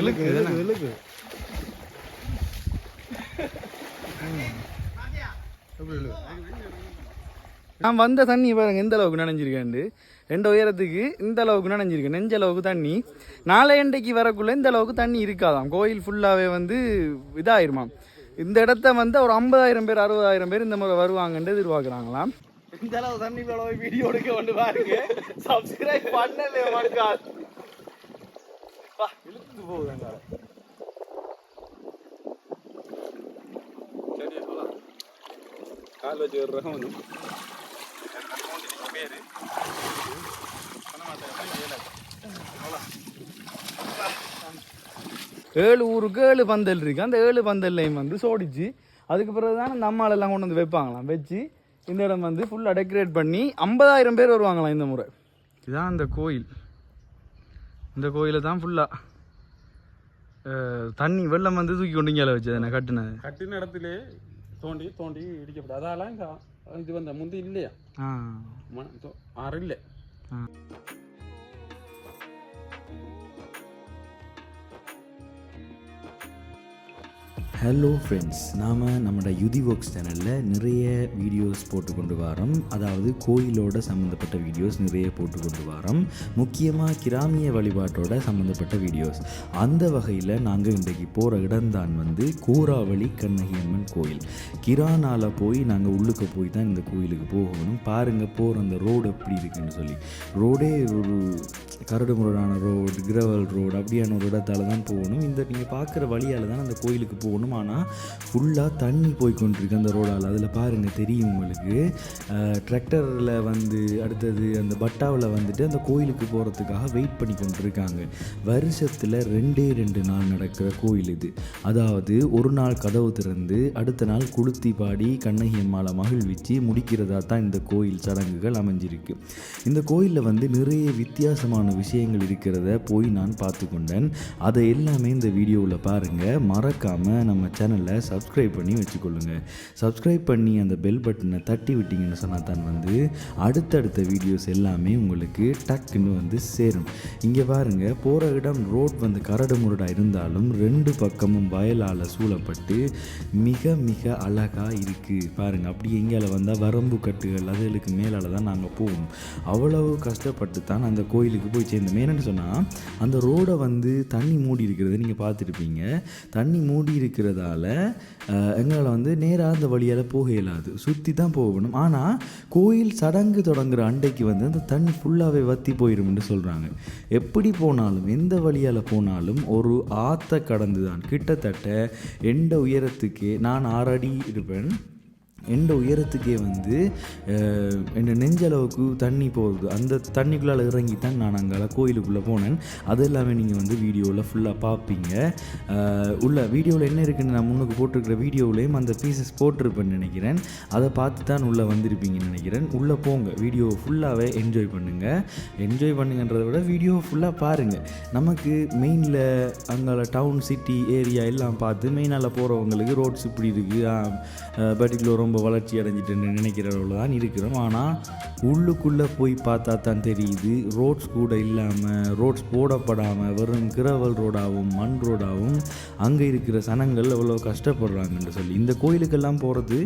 இழுக்கு இழுக்கு நான் வந்த தண்ணி பாருங்க எந்த அளவுக்கு நனைஞ்சிருக்கேன் ரெண்டு உயரத்துக்கு இந்த அளவுக்கு நனைஞ்சிருக்கேன் நெஞ்ச அளவுக்கு தண்ணி. நாளை அண்டைக்கு வரக்குள்ள இந்த அளவுக்கு தண்ணி இருக்காதாம். கோயில் ஃபுல்லாகவே வந்து இதாயிருமாம். இந்த இடத்த வந்து ஒரு ஐம்பதாயிரம் பேர் அறுபதாயிரம் பேர் இந்த முறை வருவாங்கன்னு எதிர்பார்க்குறாங்களாம். இந்த அளவு தண்ணி வீடியோ எடுக்க வந்து பாருங்க சப்ஸ்கிரைப் பண்ணல மறுக்காது இழுத்து போகுதுங்க கால் வச்சு ஒரு ரகம் வந்து ஏழு ஊருக்கு ஏழு பந்தல் இருக்கு அந்த ஏழு பந்தல்லையும் வந்து சோடிச்சு அதுக்கு பிறகு தான் இந்த அம்மாளெல்லாம் கொண்டு வந்து வைப்பாங்களாம் வச்சு இந்த இடம் வந்து ஃபுல்லாக டெக்கரேட் பண்ணி ஐம்பதாயிரம் பேர் வருவாங்களாம் இந்த முறை இதுதான் இந்த கோயில் இந்த கோயிலை தான் ஃபுல்லாக தண்ணி வெள்ளம் வந்து தூக்கி கொண்டு வச்சது என்ன கட்டுனது. கட்டின இடத்திலே தோண்டி தோண்டி இடிக்கப்படும். அதால இது வந்த முந்தி இல்லையா? ஆறு இல்லை. ஹலோ ஃப்ரெண்ட்ஸ் நாம் நம்மளோட யுதி ஒர்க்ஸ் சேனலில் நிறைய வீடியோஸ் போட்டு கொண்டு வரோம். அதாவது கோயிலோட சம்மந்தப்பட்ட வீடியோஸ் நிறைய போட்டு கொண்டு வரோம். முக்கியமாக கிராமிய வழிபாட்டோட சம்மந்தப்பட்ட வீடியோஸ் அந்த வகையில் நாங்கள் இன்றைக்கு போகிற இடம்தான் வந்து கூராவளி கண்ணகி அம்மன் கோயில். கிரானால போய் நாங்கள் உள்ளுக்கு போய் தான் இந்த கோயிலுக்கு போகணும். பாருங்கள் போகிற அந்த ரோடு எப்படி இருக்குன்னு சொல்லி. ரோடே ஒரு கரடுமுரடான ரோடு கிரவல் ரோடு அப்படியான ஒரு இடத்தால் தான் போகணும். இந்த நீங்கள் பார்க்குற வழியால் தான் அந்த கோயிலுக்கு போகணும். ஆனால் ஃபுல்லாக தண்ணி போய் கொண்டிருக்கு அந்த ரோடால் அதில் பாருங்கள் தெரியும் உங்களுக்கு. ட்ராக்டரில் வந்து அடுத்தது அந்த பட்டாவில் வந்துட்டு அந்த கோயிலுக்கு போகிறதுக்காக வெயிட் பண்ணி கொண்டிருக்காங்க. வருஷத்தில் ரெண்டே ரெண்டு நாள் நடக்கிற கோயில் இது. அதாவது ஒரு நாள் கதவு திறந்து அடுத்த நாள் குளுத்தி பாடி கண்ணகி அம்மாவை மகிழ்விச்சு முடிக்கிறதா தான் இந்த கோயில் சடங்குகள் அமைஞ்சிருக்கு. இந்த கோயிலில் வந்து நிறைய வித்தியாசமான விஷயங்கள் இருக்கிறத போய் நான் பார்த்து கொண்டேன் அதை எல்லாமே இந்த வீடியோவில் பாருங்கள் மறக்காமல் நம்ம சேனலை சப்ஸ்கிரைப் பண்ணி வச்சுக்கொள்ளுங்க. சப்ஸ்கிரைப் பண்ணி அந்த பெல் பட்டனை தட்டி விட்டிங்கன்னு சொன்னால் தான் வந்து அடுத்தடுத்த வீடியோஸ் எல்லாமே உங்களுக்கு டக்குன்னு வந்து சேரும். இங்கே பாருங்கள் போகிற இடம் ரோட் வந்து கரடு முரடாக இருந்தாலும் ரெண்டு பக்கமும் வயலால் சூழப்பட்டு மிக மிக அழகாக இருக்குது பாருங்கள் அப்படி எங்கேயால வந்தால் வரம்பு கட்டுகள் அதுகளுக்கு மேலால் தான் நாங்கள் போவோம். அவ்வளவு கஷ்டப்பட்டு தான் அந்த கோயிலுக்கு போய் சேர்ந்தோம் ஏன்னு சொன்னால் அந்த ரோடை வந்து தண்ணி மூடி இருக்கிறத நீங்கள் பார்த்துருப்பீங்க. தண்ணி மூடி இருக்கிறதால எங்களால் வந்து நேராக அந்த வழியால் போக இயலாது. சுற்றி தான் போகணும் ஆனால் கோயில் சடங்கு தொடங்குற அண்டைக்கு வந்து அந்த தண்ணி ஃபுல்லாகவே வற்றி போயிடும்னு சொல்கிறாங்க எப்படி போனாலும் எந்த வழியால் போனாலும் ஒரு ஆற்ற கடந்து தான் கிட்டத்தட்ட எண்ட உயரத்துக்கே நான் ஆறடி இருப்பேன். எந்த உயரத்துக்கே வந்து என் நெஞ்சளவுக்கு தண்ணி போகுது. அந்த தண்ணிக்குள்ளால் இறங்கி தான் நான் அங்கே கோயிலுக்குள்ளே போனேன். அது எல்லாமே நீங்கள் வந்து வீடியோவில் ஃபுல்லாக பார்ப்பீங்க உள்ள வீடியோவில் என்ன இருக்குன்னு நான் முன்னுக்கு போட்டிருக்கிற வீடியோவிலையும் அந்த பீசஸ் போட்டிருப்பேன்னு நினைக்கிறேன். அதை பார்த்து தான் உள்ளே வந்திருப்பீங்கன்னு நினைக்கிறேன். உள்ளே போங்க. வீடியோ ஃபுல்லாகவே என்ஜாய் பண்ணுங்கள் என்ஜாய் பண்ணுங்கன்றதை விட வீடியோ ஃபுல்லாக பாருங்கள் நமக்கு மெயினில் அங்கே டவுன் சிட்டி ஏரியா எல்லாம் பார்த்து மெயினால் போகிறவங்களுக்கு ரோட்ஸ் இப்படி இருக்குது பர்டிகுலர் ரொம்ப வளர்ச்சி அடைஞ்சிட்டுன்னு நினைக்கிறவர்கள் தான் இருக்கிறோம். ஆனால் உள்ளுக்குள்ளே போய் பார்த்தா தான் தெரியுது ரோட்ஸ் கூட இல்லாமல் ரோட்ஸ் போடப்படாமல் வெறும் கிரவல் ரோடாகவும் மண் ரோடாகவும் அங்கே இருக்கிற சனங்கள் எவ்வளோ கஷ்டப்படுறாங்கன்னு சொல்லி. இந்த கோயிலுக்கெல்லாம் போகிறது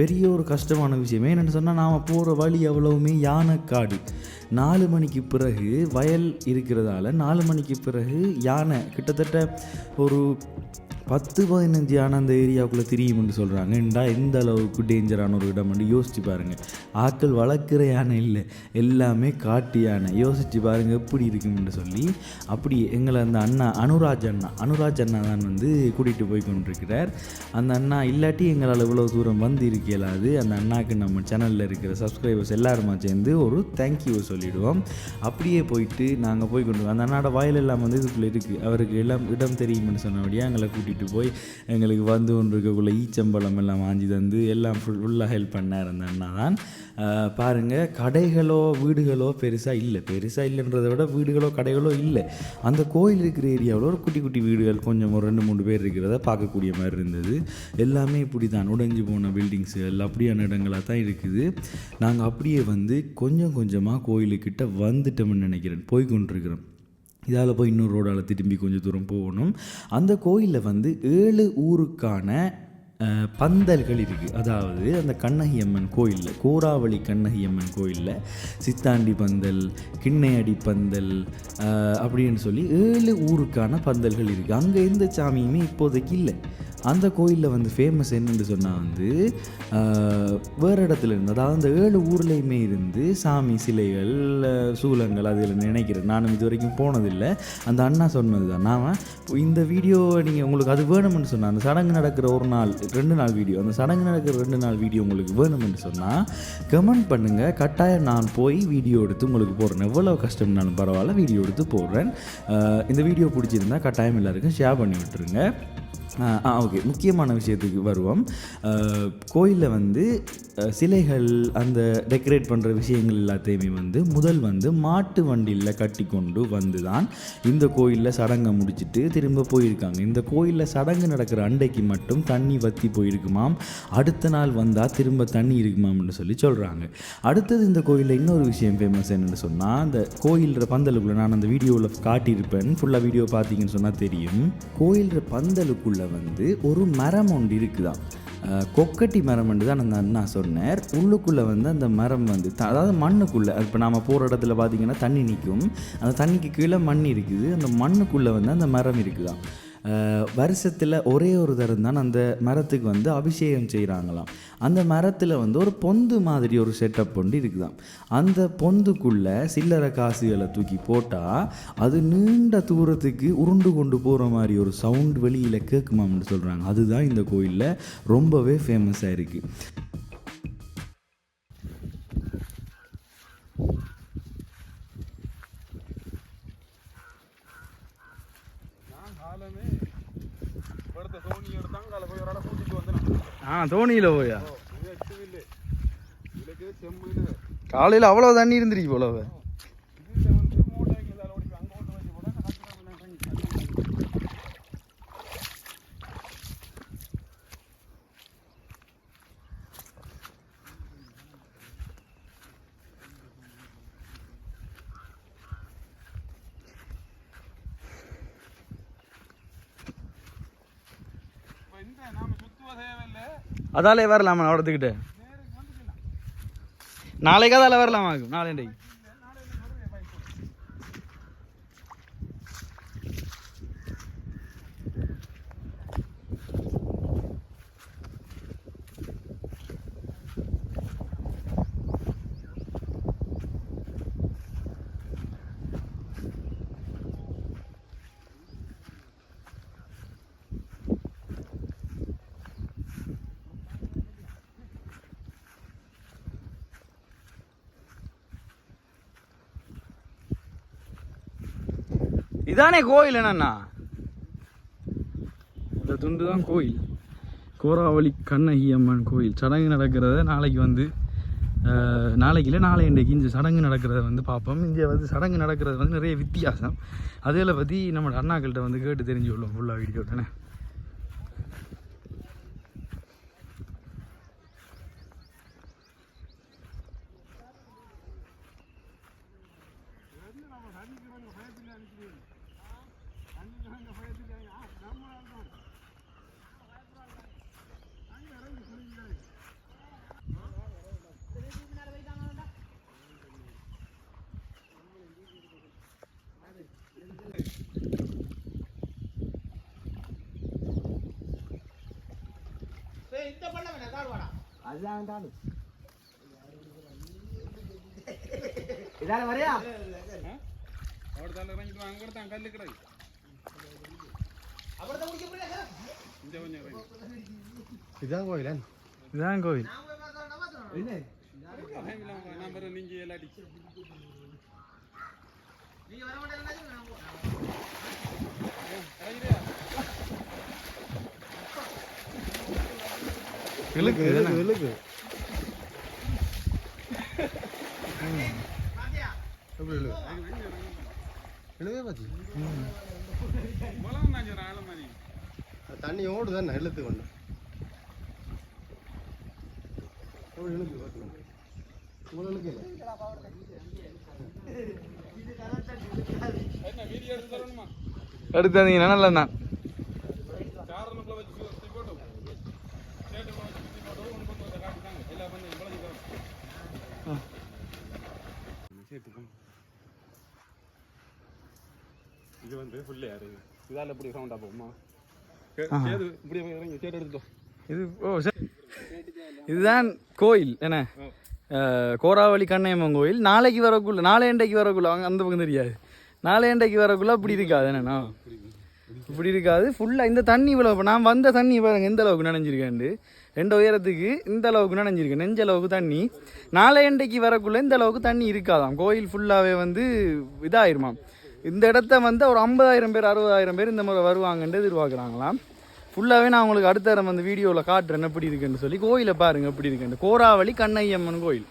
பெரிய ஒரு கஷ்டமான விஷயம். ஏன்னு சொன்னால் நாம் போகிற வழி எவ்வளவுமே யானைக்காடு. நாலு மணிக்கு பிறகு வயல் இருக்கிறதால நாலு மணிக்கு பிறகு யானை. கிட்டத்தட்ட ஒரு பத்து பதினஞ்சு யானை அந்த ஏரியாவுக்குள்ளே திரியும்னு சொல்கிறாங்க ஏண்டா எந்த அளவுக்கு டேஞ்சரான ஒரு இடம்னு யோசிச்சு பாருங்கள் ஆட்கள் வளர்க்குற யானை இல்லை. எல்லாமே காட்டு யானை. யோசிச்சு பாருங்கள் எப்படி இருக்கும்னு சொல்லி. அப்படி எங்களை அந்த அண்ணா அனுராஜ் அண்ணா அனுராஜ் அண்ணா தான் வந்து கூட்டிகிட்டு போய் கொண்டிருக்கிறார். அந்த அண்ணா இல்லாட்டி எங்களால் இவ்வளோ தூரம் வந்து இருக்கலாது அந்த அண்ணாக்கு நம்ம சேனலில் இருக்கிற சப்ஸ்கிரைபர்ஸ் எல்லாருமா சேர்ந்து ஒரு தேங்க்யூ சொல்லிவிடுவோம் அப்படியே போயிட்டு நாங்கள் போய் கொண்டு அந்த அண்ணாட வாயில் எல்லாம் வந்து இதுக்குள்ளே இருக்குது அவருக்கு எல்லாம் இடம் தெரியும்னு சொன்னபடியாக எங்களை கூட்டிகிட்டு போய் எங்களுக்கு வந்து கொண்டு ஈச்சம்பழம் எல்லாம் வாங்கி தந்து எல்லாம் ஃபுல் ஃபுல்லாக ஹெல்ப் பண்ணார் அந்த அண்ணா தான். பாருங்கள் கடைகளோ வீடுகளோ பெருசாக இல்லை. பெருசாக இல்லைன்றதை விட வீடுகளோ கடைகளோ இல்லை. அந்த கோயில் இருக்கிற ஏரியாவில் ஒரு குட்டி குட்டி வீடுகள் கொஞ்சம் ஒரு ரெண்டு மூணு பேர் இருக்கிறத பார்க்கக்கூடிய மாதிரி இருந்தது. எல்லாமே இப்படி தான் உடைஞ்சு போன பில்டிங்ஸுகள் அப்படியான இடங்களாக தான் இருக்குது. நாங்கள் அப்படியே வந்து கொஞ்சம் கொஞ்சமாக கோயிலுக்கிட்ட வந்துட்டோம்னு நினைக்கிறேன். போய் கொண்டிருக்கிறோம். இதால் போய் இன்னொரு ரோடால் திரும்பி கொஞ்சம் தூரம் போகணும். அந்த கோயிலில் வந்து ஏழு ஊருக்கான பந்தல்கள் இருக்குது அதாவது அந்த கண்ணகி அம்மன் கோயிலில் கோராவளி கண்ணகி அம்மன் கோயிலில் சித்தாண்டி பந்தல் கிண்ணையடி பந்தல் அப்படின்னு சொல்லி ஏழு ஊருக்கான பந்தல்கள் இருக்குது அங்கே எந்த சாமியுமே இப்போதைக்கு இல்லை. அந்த கோயிலில் வந்து ஃபேமஸ் என்னென்னு சொன்னால் வந்து வேறு இடத்துல இருந்து அதாவது அந்த ஏழு ஊர்லேயுமே இருந்து சாமி சிலைகள் சூலங்கள் அதில் நினைக்கிறேன். நானும் இது வரைக்கும் போனதில்லை. அந்த அண்ணா சொன்னது தான் நான் இந்த வீடியோ நீங்கள் உங்களுக்கு அது வேணும்னு சொன்னால் அந்த சடங்கு நடக்கிற ஒரு நாள் ரெண்டு நாள் வீடியோ அந்த சடங்கு நடக்கிற ரெண்டு நாள் வீடியோ உங்களுக்கு வேணும்னு சொன்னால் கமெண்ட் பண்ணுங்கள் கட்டாயம் நான் போய் வீடியோ எடுத்து உங்களுக்கு போடுறேன். எவ்வளோ கஷ்டம்னாலும் பரவாயில்ல வீடியோ எடுத்து போடுறேன். இந்த வீடியோ பிடிச்சிருந்தா கட்டாயம் எல்லாருக்கும் ஷேர் பண்ணி விட்டுருங்க. ஆ ஓகே முக்கியமான விஷயத்துக்கு வருவோம். கோயிலில் வந்து சிலைகள் அந்த டெக்கரேட் பண்ணுற விஷயங்கள் எல்லாத்தையுமே வந்து முதல் வந்து மாட்டு வண்டியில் கட்டி கொண்டு வந்து தான் இந்த கோயிலில் சடங்கை முடிச்சுட்டு திரும்ப போயிருக்காங்க. இந்த கோயிலில் சடங்கு நடக்கிற அண்டைக்கு மட்டும் தண்ணி வற்றி போயிருக்குமாம். அடுத்த நாள் வந்தால் திரும்ப தண்ணி இருக்குமாம்னு சொல்லி சொல்கிறாங்க அடுத்தது இந்த கோயிலில் இன்னொரு விஷயம் ஃபேமஸ் என்னென்னு சொன்னால் அந்த கோயில்ற பந்தலுக்குள்ளே நான் அந்த வீடியோவில் காட்டியிருப்பேன். ஃபுல்லாக வீடியோ பார்த்தீங்கன்னு சொன்னால் தெரியும். கோயில்ற பந்தலுக்குள்ளே வந்து ஒரு மரம் ஒன்று இருக்குதான் அஹ், கொக்கட்டி மரம் தான் அந்த அண்ணா சொன்னார். உள்ளுக்குள்ளே வந்து அந்த மரம் வந்து அதாவது மண்ணுக்குள்ளே இப்போ நாம் போகிற இடத்துல பார்த்திங்கன்னா தண்ணி நிற்கும் அந்த தண்ணிக்கு கீழே மண் இருக்குது. அந்த மண்ணுக்குள்ளே வந்து அந்த மரம் இருக்குதான் வருஷத்தில் ஒரே ஒரு தரம் தான் அந்த மரத்துக்கு வந்து அபிஷேகம் செய்கிறாங்களாம் அந்த மரத்தில் வந்து ஒரு பொந்து மாதிரி ஒரு செட்டப் கொண்டு இருக்குதாம். அந்த பொந்துக்குள்ளே சில்லறை காசுகளை தூக்கி போட்டால் அது நீண்ட தூரத்துக்கு உருண்டு கொண்டு போகிற மாதிரி ஒரு சவுண்ட் வெளியில் கேட்குமாம்னு சொல்கிறாங்க அதுதான் இந்த கோயிலில் ரொம்பவே ஃபேமஸாக இருக்குது நான் காலமே படுத்த சோனி எடுத்தாங்க காலை போய் ஒரு இடம் கூட்டிட்டு வந்தேன் ஆ தோணியில் போயா? காலையில் அவ்வளோ தண்ணி இருந்திருக்கு போலவ இதுல வந்து மூட்டைக்கு இதால ஓடி அங்க ஓட்டு வச்சு போட கட்டுறாங்க இப்ப இந்த நாம சுத்துவ தேவையில்லை அதாலே வரலாமா அவடத்துக்கிட்ட நாளைக்கு அதால வரலாமா நாளைக்கு. இதானே கோயில் என்னண்ணா இந்த துண்டு தான் கோயில். கோராவளி கண்ணகி அம்மன் கோயில். சடங்கு நடக்கிறத நாளைக்கு வந்து நாளைக்கு இல்லை நாளை இன்றைக்கு இந்த சடங்கு நடக்கிறத வந்து பார்ப்போம். இங்கே வந்து சடங்கு நடக்கிறது வந்து நிறைய வித்தியாசம். அதில் பற்றி நம்ம அண்ணாக்கள்கிட்ட வந்து கேட்டு தெரிஞ்சு கொள்ளும் ஃபுல்லாக வீடியோ தானே അവിടെ തന്നെ ഇറങ്ങിട്ട് അങ്ങോട്ട് താൻ കല്ല് കിടയി ഇഞ്ച கொஞ்சம் இறங்கி இதுதான் கோயில் நான் பிறகு நீங்க எப்படி இழு இழுவே பாத்தி. தண்ணி ஓடு தானே இழுத்து கொண்டு. எப்படி இழுக்கு பாத்து. உங்களை இழுக்கல? என்ன வீடியோ எடுத்து எடுத்து வந்தீங்கன்னா நல்ல தான் காரணங்களை வச்சு சுத்தி போட்டு சேட்டுகளை வச்சு சுத்தி போட்டு ஒன்று பத்து வருஷம் காட்டிட்டாங்க எல்லா பந்தயம் விளைஞ்சிக்கிறோம் சேட்டுக்கும் இது வந்து பிள்ளையாரு இதால எப்படி சவுண்டா போகுமா? சேது இப்படி இறங்கி. சேட்டு எடுத்துட்டோம் இது ஓ சரி இதுதான் கோயில். என்ன? கோராவளி கண்ணையம்மன் கோயில். நாளைக்கு வரக்குள்ள நாளையண்டைக்கு வரக்குள்ள அவங்க அந்த பக்கம் தெரியாது. நாளையண்டைக்கு வரக்குள்ள அப்படி இருக்காது. என்னண்ணா இப்படி இருக்காது. ஃபுல்லாக இந்த தண்ணி இவ்வளோ நான் வந்த தண்ணி பாருங்க எந்த அளவுக்கு நனைஞ்சிருக்கேன் ரெண்டு உயரத்துக்கு இந்த அளவுக்கு நனைஞ்சிருக்கேன் நெஞ்ச அளவுக்கு தண்ணி. நாளையண்டைக்கு வரக்குள்ள இந்த அளவுக்கு தண்ணி இருக்காதாம். கோயில் ஃபுல்லாகவே வந்து இதாயிருமாம். இந்த இடத்த வந்து ஒரு ஐம்பதாயிரம் பேர் அறுபதாயிரம் பேர் இந்த முறை வருவாங்கன்ட்டு எதிர்பார்க்குறாங்களாம். ஃபுல்லாகவே நான் உங்களுக்கு அடுத்த தரம் அந்த வீடியோவில் காட்டுறேன். எப்படி இருக்குன்னு சொல்லி கோயிலை பாருங்க எப்படி இருக்குன்னு. கோராவளி கண்ணையம்மன் கோயில்.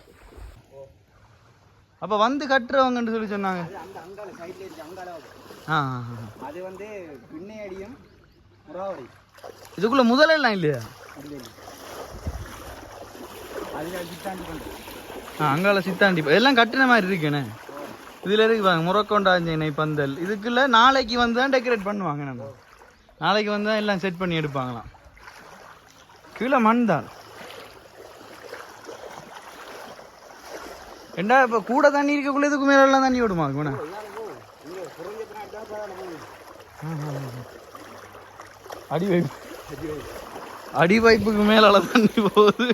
அப்போ வந்து கட்டுறவங்கன்னு சொல்லி சொன்னாங்க. ஆ. அது வந்து பின்னையடியும் இதுக்குள்ள முதலெல்லாம் இல்லையா அப்படி இல்லை அதில் சித்தாண்டி கொண்டு ஆ அங்கால சித்தாண்டி எல்லாம் கட்டின மாதிரி இருக்குண்ணே. இதில் இருக்கு பாருங்க முரக்கொண்டாஞ்சனை பந்தல். இதுக்குள்ள நாளைக்கு வந்து தான் டெக்கரேட் பண்ணுவாங்க நம்ம. நாளைக்கு வந்து தான் எல்லாம் செட் பண்ணி எடுப்பாங்களாம். கீழே மண் தான் ஏண்டா இப்போ கூட தண்ணி இருக்கக்குள்ள இதுக்கு மேலே எல்லாம் தண்ணி விடுமா குணா அடி வைப்பு அடி வைப்புக்கு மேலால தண்ணி போகுது.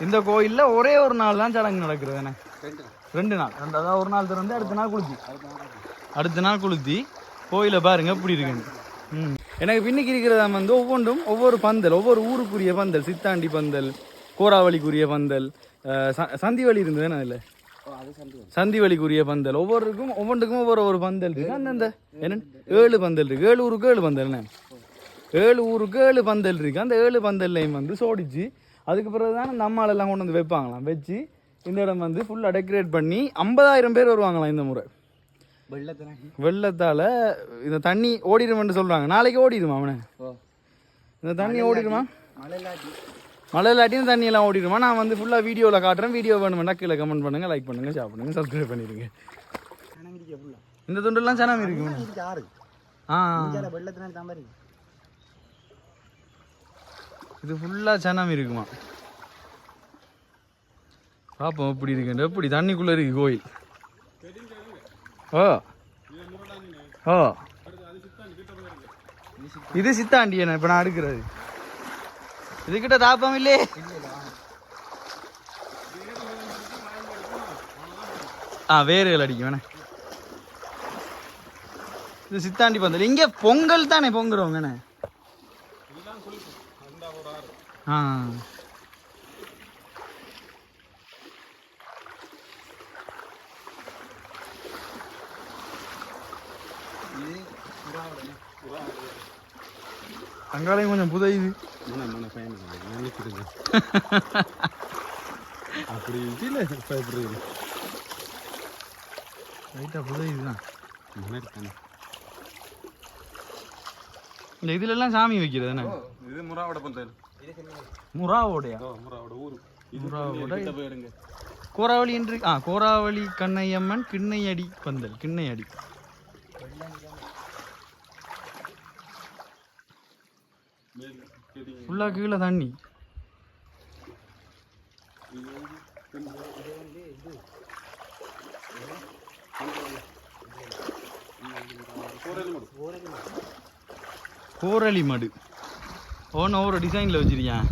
இந்த கோயில்ல ஒரே ஒரு நாள் தான் சடங்கு நடக்கிறது என்ன ரெண்டு நாள். ரெண்டாவது ஒரு நாள் திறந்து அடுத்த நாள் குளித்தி அடுத்த நாள் குளித்தி கோயிலை பாருங்க எப்படி இருக்குன்னு. ம். எனக்கு பின்னுக்கு இருக்கிறத வந்து ஒவ்வொன்றும் ஒவ்வொரு பந்தல் ஒவ்வொரு ஊருக்குரிய பந்தல் சித்தாண்டி பந்தல் கோராவளிக்குரிய பந்தல் சந்தி ச- சந்திவழி இருந்தது சந்தி வழிக்குரிய பந்தல். ஒவ்வொருக்கும் ஒவ்வொன்றுக்கும் ஒவ்வொரு ஒரு பந்தல் இருக்கு. அந்தந்த என்ன ஏழு பந்தல் இருக்கு. ஏழு ஊருக்கு ஏழு பந்தல் என்ன? ஏழு ஊருக்கு ஏழு பந்தல் இருக்கு. அந்த ஏழு பந்தல்லையும் வந்து சோடிச்சு அதுக்கு பிறகு தான் இந்த அம்மாள் எல்லாம் கொண்டு வந்து வைப்பாங்களாம். வச்சு இந்த இடம் வந்து ஃபுல்லாக டெக்கரேட் பண்ணி ஐம்பதாயிரம் பேர் வருவாங்களாம் இந்த முறை. வெள்ளத்தினாடி வெள்ளத்தால் இந்த தண்ணி ஓடிடுமென்று சொல்கிறாங்க நாளைக்கு ஓடிடுமா அவனை? இந்த தண்ணி ஓடிடுமா? மழை இல்லாட்டி மழை இல்லாட்டியும் தண்ணி எல்லாம் ஓடிடுமா? நான் வந்து ஃபுல்லாக வீடியோவில் காட்டுறேன். வீடியோ வேணுமெண்டா கீழே கமெண்ட் பண்ணுங்கள் லைக் பண்ணுங்கள் ஷேர் பண்ணுங்கள் சப்ஸ்கிரைப் பண்ணிடுங்க. இந்த துண்டெல்லாம் சனம் இருக்குமா? ஆ. வெள்ளத்தினாடி தான் இது ஃபுல்லாக சனம் இருக்குமா? பார்ப்போம் எப்படி இருக்குன்னு. எப்படி? தண்ணிக்குள்ளே இருக்கு கோயில். ஓ. ஓ. இது சித்தாண்டி என்ன? இப்போ நான் அடுக்கிறது. இதுக்கிட்ட தாப்பம் இல்லையே ஆ வேர்கள் அடிக்கும் வேணே இது சித்தாண்டி பந்தல். இங்கே பொங்கல் தானே பொங்குறவங்கண்ணே ஆ. அங்காலையும் கொஞ்சம் புதையுது அப்படி இல்லை பயப்படுறது லைட்டாக புதையுது தான் மன இருக்கானே இந்த இதுல எல்லாம் சாமி வைக்கிறது என்ன? இது முறாவோட பந்தல். முறாவோடையா முறாவோட கோராவளி என்று ஆ கோராவளி கண்ணையம்மன் கிண்ணையடி பந்தல் கிண்ணையடி ஃபுல்லாக கீழே தண்ணி கோரளி மடு ஓன்னு ஒவ்வொரு டிசைனில் வச்சிருக்கேன்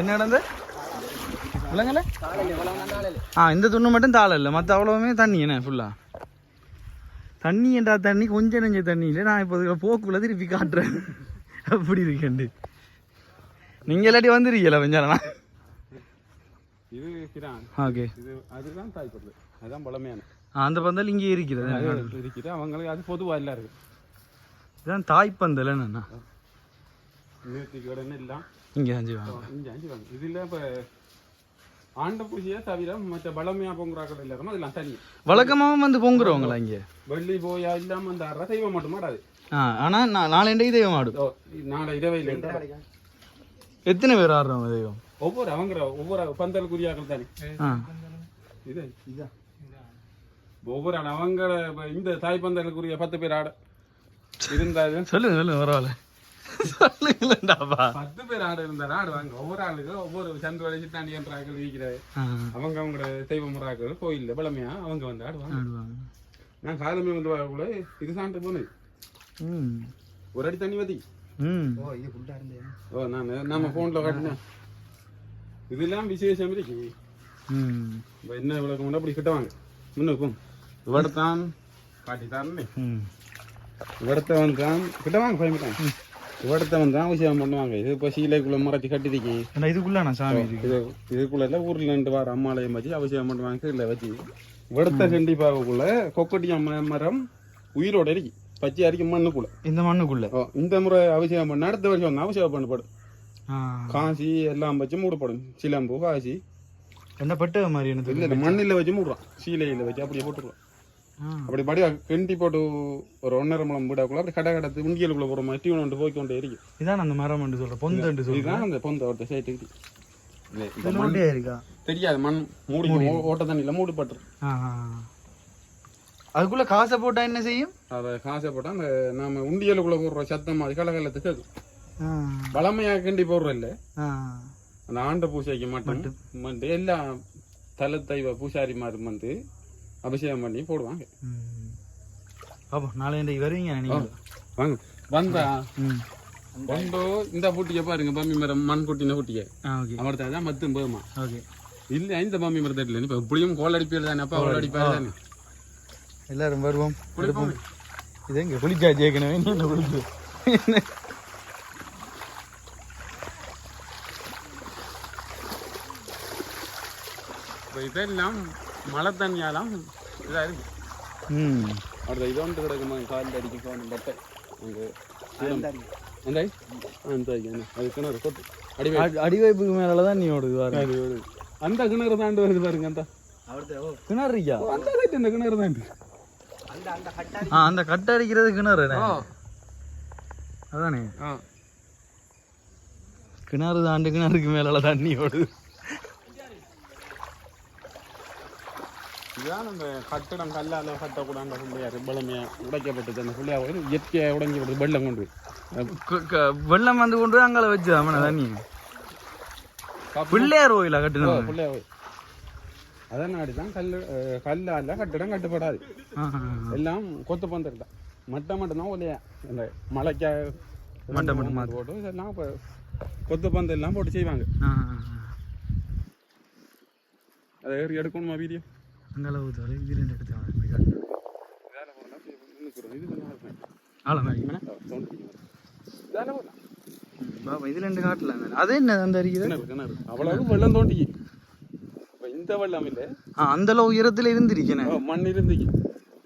என்ன நடந்து ஆ இந்த துண்ணு மட்டும் தாள இல்லை. மற்ற அவ்வளவுமே தண்ணி என்ன ஃபுல்லாக தண்ணி என்றா தண்ணி கொஞ்சம் நெஞ்ச தண்ணி இல்லை. நான் இப்போ இதுல போக்குள்ள திருப்பி காட்டுறேன். அப்படி இருக்கேன் நீங்கள் இல்லாட்டி வந்துருக்கீங்களா வெஞ்சாலண்ணா இது கிரான் ஓகே இது அதுதான் தாய்ப்படுது அதுதான் பழமையான. அந்த பந்தல் இங்கே இருக்கிறது இருக்குது. அவங்களுக்கு அது பொதுவா எல்லாம் இதுதான் தாய்ப்பந்தல் என்னண்ணா நேர்த்திக்கு உடனே எல்லாம். இங்கே செய்வாங்க இங்கே அஞ்சு வாங்க. இதில் இப்போ ஆண்ட பூஜையை தவிர மற்ற பலமையா பொங்குறாக்கள் இல்லாம அதெல்லாம் தனி. வழக்கமாகவும் வந்து பொங்குறவங்களா இங்கே? வெள்ளி போயா இல்லாம அந்த அரை தெய்வம் மட்டும் மாடாது ஆ ஆனால் நான் நாலு தெய்வம் ஆடும். நாளை இரவையில். எத்தனை பேர் ஆடுறவங்க தெய்வம்? ஒவ்வொரு அவங்க ஒவ்வொரு பந்தல் குறியாக்கள் தானே? ஆ. இது ஒவ்வொரு அவங்க இந்த தாய் பந்தலுக்குரிய பத்து பேர் ஆட இருந்தாலும் சொல்லுங்க சொல்லுங்க பரவாயில்ல. பத்து பேர் ஆட இருந்தாலும் ஆடுவாங்க. ஒவ்வொரு ஆளுக்கு ஒவ்வொரு சந்து வலை சித்தாண்டி என்றாக்கள் இருக்கிற ஆ. அவங்க அவங்களோட தெய்வ முறாக்கள் கோயில்ல பழமையா அவங்க வந்து ஆடுவாங்க. நான் காலமே வந்து வரக்குள்ள இது சாப்பிட்டு போனேன். ம். ஒரு அடி தண்ணி வதி. ம். ஓ இது ஃபுல்லாக இருந்தேன் ஓ நான் நம்ம போன்ல காட்டினேன். இதெல்லாம் விசேஷம் இருக்கு இப்ப என்ன விளக்கம் அப்படி கிட்டவாங்க முன்னுக்கும் இவடத்தான் காட்டித்தான் இவடத்தவன் தான். கிட்டவாங்க பயமிட்டான் இவடத்தவன் தான் விஷயம் பண்ணுவாங்க. இது இப்போ சீலைக்குள்ள மறைச்சி கட்டிதிக்கி இதுக்குள்ள சாமி இது இதுக்குள்ள ஊர்ல ரெண்டு வாரம் அம்மாலயம் வச்சு அவசியம் பண்ணுவாங்க. கீழே வச்சு. இவடத்த கண்டிப்பாவுக்குள்ள கொக்கட்டியம் மரம் உயிரோட இருக்கு. பச்சை அரிக்க மண்ணுக்குள்ள. இந்த மண்ணுக்குள்ள. இந்த முறை அவசியம் பண்ண அடுத்த வருஷம் வந்து அவசியம் பண்ணப்படும். காசி எல்லாம் வச்சு மூடப்படும். சிலம்பு காசி. என்ன பட்ட மாதிரி எனக்கு இல்ல மண்ணில வச்சு மூடுறான் சீலையில வச்சு அப்படியே போட்டுருவான் அப்படி படி கிண்டி போட்டு ஒரு ஒன்னரை மலம் வீடாக்குள்ள அப்படி கடை கடத்து உண்டியலுக்குள்ள போற மாதிரி டியூன் ஒன்று போய் கொண்டே இருக்கு. இதான் அந்த மரம் என்று பொந்தண்டு சொல்றேன் இதுதான் அந்த பொந்த ஒருத்த சைட்டுக்கு இருக்கா தெரியாது மண் மூடி ஓட்ட தண்ணியில ஆ. அதுக்குள்ள காசை போட்டா என்ன செய்யும்? அதை காசை போட்டா அந்த நாம உண்டியலுக்குள்ள போடுற சத்தம் அது கலகலத்து இல்ல ஆ. அந்த ஆண்ட பூசைக்கு மட்டும் வந்து எல்லா தல தெய்வ பூசாரிமாரும் வந்து அபிஷேகம் பண்ணி போடுவாங்க. அப்போ நாளை இன்றைக்கு வருவீங்க நீங்க வாங்க. வந்தா கொண்டோ இந்த பூட்டியை பாருங்க பம்மி மரம் மண் குட்டின குட்டியை அவர்தான் தான் மத்தும் போகுமா? ஓகே. இல்ல இந்த பம்மி மரத்தை இல்லை இப்ப இப்படியும் கோல் அடிப்பீர் தானே அப்பா கோல் அடிப்பாரு தானே. எல்லாரும் வருவோம். இது எங்க குளிச்சா ஜேக்கணும் நீ என்ன குளிச்சு இப்ப இதெல்லாம் மழை தண்ணியாலாம் இதா இருக்கு ம். அடுத்த இது ஒன்று கிடக்குமா? காலில் அடிக்கும் போகணும் பட்டை. அங்கே அந்த அந்த ஐயா, அது கிணறு கொட்டு அடி அடி- அடிவைப்புக்கு மேல தான் நீ ஓடுது ஒரு- அந்த கிணறு தாண்டு வருது பாருங்க அந்த. கிணறு இருக்கா அந்த side இந்த கிணறு தாண்டு. அந்த அந்த கட்டா ஆ அந்த கட்டை அடிக்கிறது கிணறு ஆ அதானே? ஆ. கிணறு தாண்டு கிணறுக்கு மேல தண்ணி ஓடுது. இதுதான் அந்த கட்டடம் கல்லால கட்டக்கூடாத பிள்ளையார் பலமையா உடைக்கப்பட்டது அந்த பிள்ளையார் ஒரு இயற்கையாக உடைஞ்சி விடுறது வெள்ளம் கொண்டு வெள்ளம் வந்து கொண்டு போய் அங்கால வச்சு தண்ணி பிள்ளையார் கோயிலா ஓ, கட்டணும் பிள்ளையார் அதனாடி தான் கல் கல்லால கட்டடம் கட்டப்படாது எல்லாம் கொத்து பந்தல் தான் மட்டை மட்டும் தான் ஒலையா இந்த மலைக்கா மட்டை மட்டும். போட்டு இதெல்லாம் இப்போ கொத்து பந்தல் எல்லாம் போட்டு செய்வாங்க அதை எடுக்கணுமா வீடியோ அங்கால ஊற்றுவாரு இது ரெண்டு எடுத்து போகலாம் பாபா இது ரெண்டு காட்டல அது என்ன அந்த அரிக்குது அவ்வளவு வெள்ளம் தோண்டி இந்த வெள்ளம் இல்லை. ஆ அந்த அளவு உயரத்துல இருந்திருக்கேனே. மண் இருந்துச்சு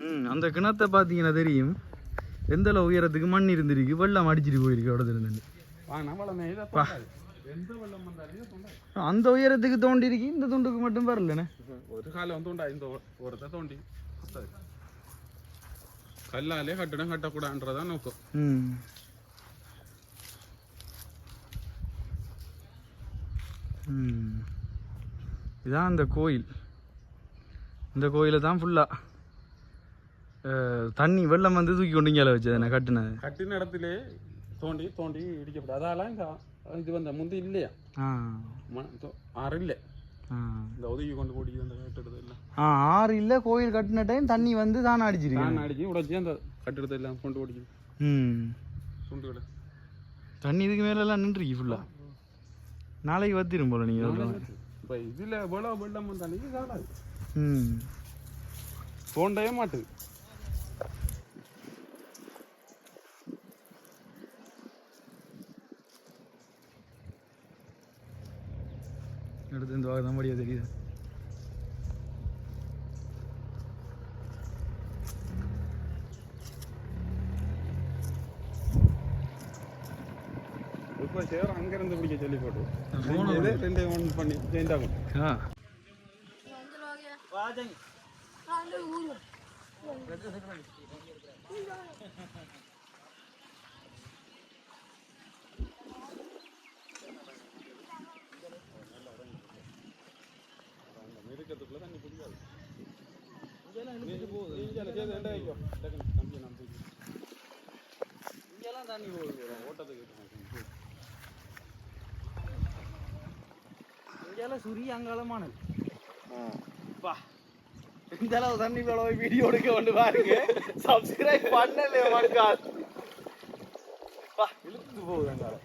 ம் அந்த கிணத்தை பார்த்தீங்கன்னா தெரியும். எந்த அளவு உயரத்துக்கு மண் இருந்திருக்கு வெள்ளம் அடிச்சிட்டு போயிருக்கு இடத்துல இருந்து அந்த உயரத்துக்கு தோண்டி இருக்கு இந்த துண்டுக்கு மட்டும் வரலண்ணே. ஒருத்த தோண்டி சுத்தாது. கல்லாலே கட்டடம் கட்டக்கூடாதுன்றதான் நோக்கம் ம் ம் இதான் அந்த கோயில் இந்த கோயிலை தான் ஃபுல்லாக தண்ணி வெள்ளம் வந்து தூக்கி கொண்டு வச்சது என்ன கட்டுனது கட்டின இடத்திலே தோண்டி தோண்டி இடிக்கப்படும் அதால இந்த இது வந்த முந்தி இல்லையா ஆறு இல்லை இந்த உதவி கொண்டு கூடி அந்த கட்டிடத்தை எல்லாம். ஆ ஆறு இல்லை கோயில் கட்டின டைம் தண்ணி வந்து தானே அடிச்சிருக்கு. நான் அடிச்சு உடைச்சி அந்த கட்டிடத்தை எல்லாம் கொண்டு ஓடிக்குது ம். துண்டு கடை தண்ணி இதுக்கு மேலெல்லாம் நின்றுருக்கு ஃபுல்லாக நாளைக்கு வத்திரும் போல நீங்கள் இப்போ இதில் வெள்ளம் இது காடாது ம். தோண்டவே மாட்டுது. எடுத்து இந்த வாரம் படியா தெரியுது. இப்போ சேர் அங்கேருந்து பிடிக்க சொல்லி போட்டு ரெண்டு ரெண்டு ஒன் பண்ணி ஆகும். ஆ தண்ணி பிடிக்காது நீஞ்சால சேர்த்து ரெண்டா வைக்கோ டக்குனு தம்பியை நான் தூக்கி இங்கெல்லாம் தண்ணி போகுது ஓட்டத்துக்கு இங்கெல்லாம் சுரி அங்காளமானது பா. இந்த அளவு தண்ணி அளவு வீடியோ எடுக்க வந்து பாருங்க. சப்ஸ்கிரைப் பண்ணல மறுக்கால் பா. இழுத்து போகுது அங்கால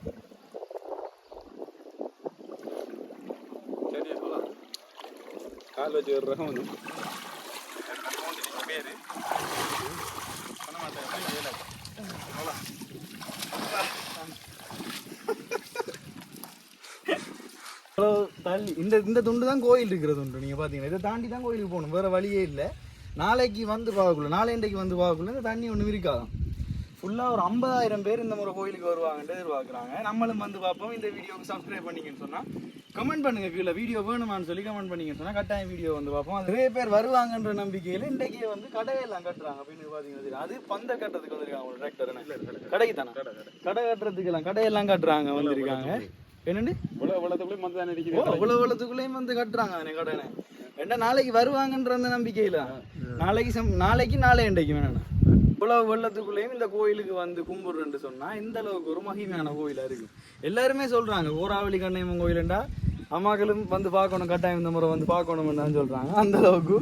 கால் வச்சு வந்து பேரு பண்ண மாட்டேன் தள்ளி. இந்த இந்த துண்டு தான் கோயில் இருக்கிற துண்டு நீங்கள் பார்த்தீங்கன்னா இதை தாண்டி தான் கோயிலுக்கு போகணும். வேறு வழியே இல்லை. நாளைக்கு வந்து பார்க்கக்குள்ள நாளைக்கு வந்து பார்க்கக்குள்ள இந்த தண்ணி ஒன்றும் இருக்காதான் ஃபுல்லாக ஒரு ஐம்பதாயிரம் பேர் இந்த முறை கோயிலுக்கு வருவாங்கன்ட்டு எதிர்பார்க்குறாங்க. நம்மளும் வந்து பார்ப்போம். இந்த வீடியோவுக்கு சப்ஸ்கிரைப் பண்ணிங்கன்னு சொன்னால் கமெண்ட் பண்ணுங்க கீழே. வீடியோ வேணுமான்னு சொல்லி கமெண்ட் பண்ணிங்கன்னு சொன்னால் கட்டாயம் வீடியோ வந்து பார்ப்போம். நிறைய பேர் வருவாங்கன்ற நம்பிக்கையில் இன்றைக்கே வந்து கடையெல்லாம் கட்டுறாங்க. அப்படின்னு பார்த்தீங்கன்னா. அது பந்த கட்டுறதுக்கு வந்திருக்காங்க ஒரு டிராக்டர் கடைக்கு தானே கடை கட்டுறதுக்கு எல்லாம் கடையெல்லாம் கட்டுறாங்க வந்திருக்காங்க. என்னண்டு வெள்ளத்துக்குள்ளேயும் வந்து கட்டுறாங்க கடனை என்ன நாளைக்கு வருவாங்கன்ற அந்த நம்பிக்கையில? நாளைக்கு சம் நாளைக்கு நாளை இன்றைக்கு வேணும் இவ்வளவு வெள்ளத்துக்குள்ளேயும் இந்த கோயிலுக்கு வந்து கும்பிடுறேன்னு சொன்னா இந்த அளவுக்கு ஒரு மகிமையான கோயிலா இருக்கு. எல்லாருமே சொல்றாங்க ஓராவளி கண்ணையம்மன் கோயிலுண்டா அம்மாக்களும் வந்து பார்க்கணும் கட்டாயம் இந்த முறை வந்து பார்க்கணும்னு தான் சொல்கிறாங்க அந்த அளவுக்கு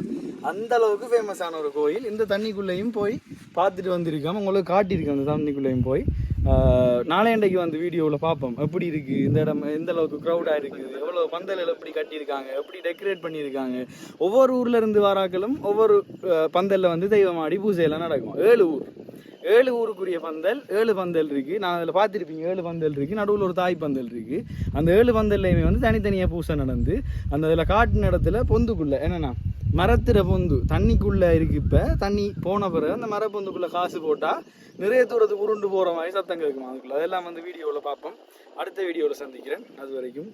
அந்த அளவுக்கு ஃபேமஸான ஒரு கோயில். இந்த தண்ணிக்குள்ளேயும் போய் பார்த்துட்டு வந்திருக்கோம் உங்களுக்கு காட்டியிருக்கேன் அந்த தண்ணிக்குள்ளேயும் போய். நாளையண்டைக்கு வந்து வீடியோவில் பார்ப்போம். எப்படி இருக்குது இந்த இடம் எந்த அளவுக்கு க்ரௌடாக இருக்குது எவ்வளோ பந்தலில் எப்படி கட்டியிருக்காங்க? எப்படி டெக்கரேட் பண்ணியிருக்காங்க? ஒவ்வொரு ஊர்லேருந்து வாராக்களும் ஒவ்வொரு பந்தலில் பந்தல்ல வந்து தெய்வமாடி பூஜையெல்லாம் நடக்கும். ஏழு ஊர். ஏழு ஊருக்குரிய பந்தல் ஏழு பந்தல் இருக்கு. நான் அதில் பார்த்துருப்பீங்க ஏழு பந்தல் இருக்கு. நடுவில் ஒரு தாய் பந்தல் இருக்கு. அந்த ஏழு பந்தல்லையுமே வந்து தனித்தனியாக பூசை நடந்து அந்த இதில் காட்டு இடத்துல பொந்துக்குள்ள என்னன்னா மரத்துற பொந்து தண்ணிக்குள்ளே இருக்கு இப்போ. தண்ணி போன பிறகு அந்த மரப்பொந்துக்குள்ளே காசு போட்டால் நிறைய தூரத்துக்கு உருண்டு போகிற மாதிரி சத்தம் கேட்குமா? அதுக்குள்ள அதெல்லாம் வந்து வீடியோவில் பார்ப்போம். அடுத்த வீடியோவில் சந்திக்கிறேன். அது வரைக்கும்